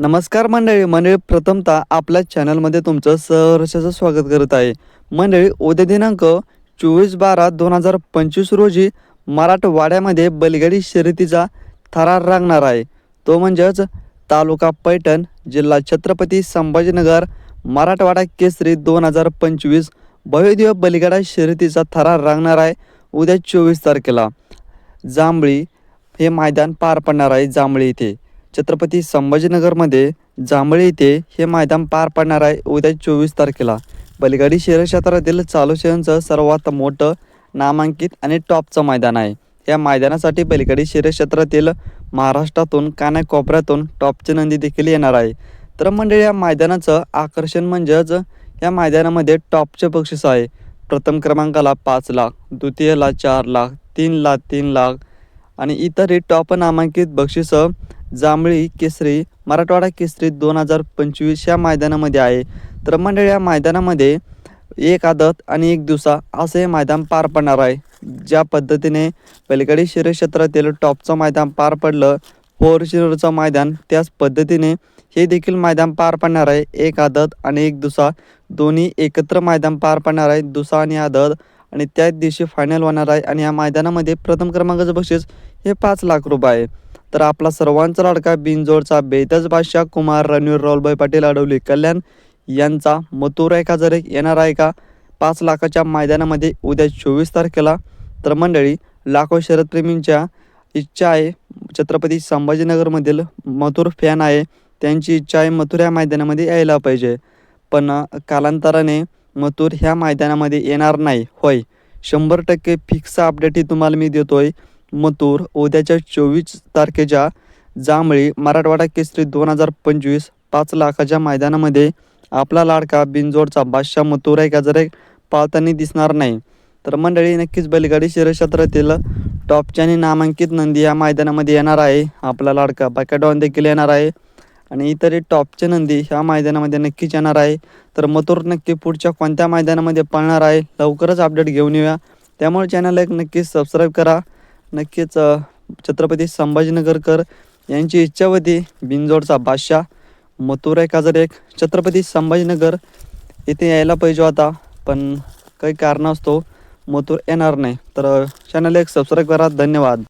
नमस्कार मंडळी मंडळी प्रथमतः आपल्या चॅनलमध्ये तुमचं सहर्षाचं स्वागत करत आहे. मंडळी उद्या दिनांक चोवीस बारा दोन हजार पंचवीस रोजी मराठवाड्यामध्ये बैलगाडी शर्यतीचा थरार रांगणार आहे. तो म्हणजेच तालुका पैठण जिल्हा छत्रपती संभाजीनगर मराठवाडा केसरी दोन हजार पंचवीस भव्यदिव्य बैलगाडा शर्यतीचा थरार रांगणार आहे उद्या चोवीस तारखेला. जांभळी हे मैदान पार पडणार आहे जांभळी इथे. छत्रपती संभाजीनगरमध्ये जांभळी येथे हे मैदान पार पडणार आहे. उद्या चोवीस तारखेला बलगाडी शहर क्षेत्रातील चालू शहरांचं सर्वात मोठं नामांकित आणि टॉपचं मैदान आहे. या मैदानासाठी बैलगाडी शहर क्षेत्रातील महाराष्ट्रातून कानाकोपऱ्यातून टॉपची नंदी देखील येणार आहे. तर मंडळी या मैदानाचं आकर्षण म्हणजेच या मैदानामध्ये टॉपचे बक्षीस आहे. प्रथम क्रमांकाला पाच लाख द्वितीयला चार लाख तीन लाख तीन लाख आणि इतरही टॉप नामांकित बक्षिसं जांभळी केसरी मराठवाडा केसरी दोन हजार पंचवीस या मैदानामध्ये आहे. तर मंडळी या मैदानामध्ये एक आदत आणि एक दिवसा असं हे मैदान पार पडणार आहे. ज्या पद्धतीने पलीकडे शिरक्षेत्रातील टॉपचं मैदान पार पडलं फोर मैदान त्याच पद्धतीने हे देखील मैदान पार पडणार आहे. एक आदत आणि एक दुसा दोन्ही एकत्र मैदान पार पडणार आहे दुसा आणि आदत. आणि त्याच दिवशी फायनल होणार आहे. आणि या मैदानामध्ये प्रथम क्रमांकाचं बक्षीस हे पाच लाख रुपये आहे. तर आपला सर्वांचा लाडका बिनजोडचा बेतज बादशाह कुमार रणवीर राहुलभाई पाटील अडवली कल्याण यांचा मथुर एक हजार एक येणार आहे का? पाच लाखाच्या मैदानामध्ये उद्या चोवीस तारखेला. तर मंडळी लाखो शरदप्रेमींच्या इच्छा आहे. छत्रपती संभाजीनगरमधील मथुर फॅन आहे. त्यांची इच्छा आहे मथुर या मैदानामध्ये यायला पाहिजे. पण कालांतराने मथुर ह्या मैदानामध्ये येणार नाही. होय शंभर टक्के फिक्स अपडेट ही तुम्हाला मी देतोय. मतूर उद्याच्या चोवीस तारखेच्या जांभळी मराठवाडा केसरी दोन हजार पंचवीस पाच लाखाच्या मैदानामध्ये आपला लाडका बिनजोडचा बादशाह मतूर एक हजार एक पाळताना दिसणार नाही तर मंडळी नक्कीच बैलगाडी शिरक्षेत्रातील टॉपच्या आणि नामांकित नंदी या मैदानामध्ये येणार आहे. आपला लाडका बायकाडॉन देखील येणार आहे. आणि इतरही टॉपचे नंदी ह्या मैदानामध्ये नक्कीच येणार आहे. तर मतूर नक्की पुढच्या कोणत्या मैदानामध्ये पळणार आहे? लवकरच अपडेट घेऊन येऊया. त्यामुळे चॅनलला एक नक्कीच सबस्क्राईब करा. नक्कीच छत्रपती संभाजीनगरकर यांची इच्छा होती बिनजोडचा बादशाह मथुरा काजर एक छत्रपती संभाजीनगर इथे यायला पाहिजे होता पण काही कारणास्तव मथुर येणार नाही. तर चॅनल एक सबस्क्राईब करा. धन्यवाद.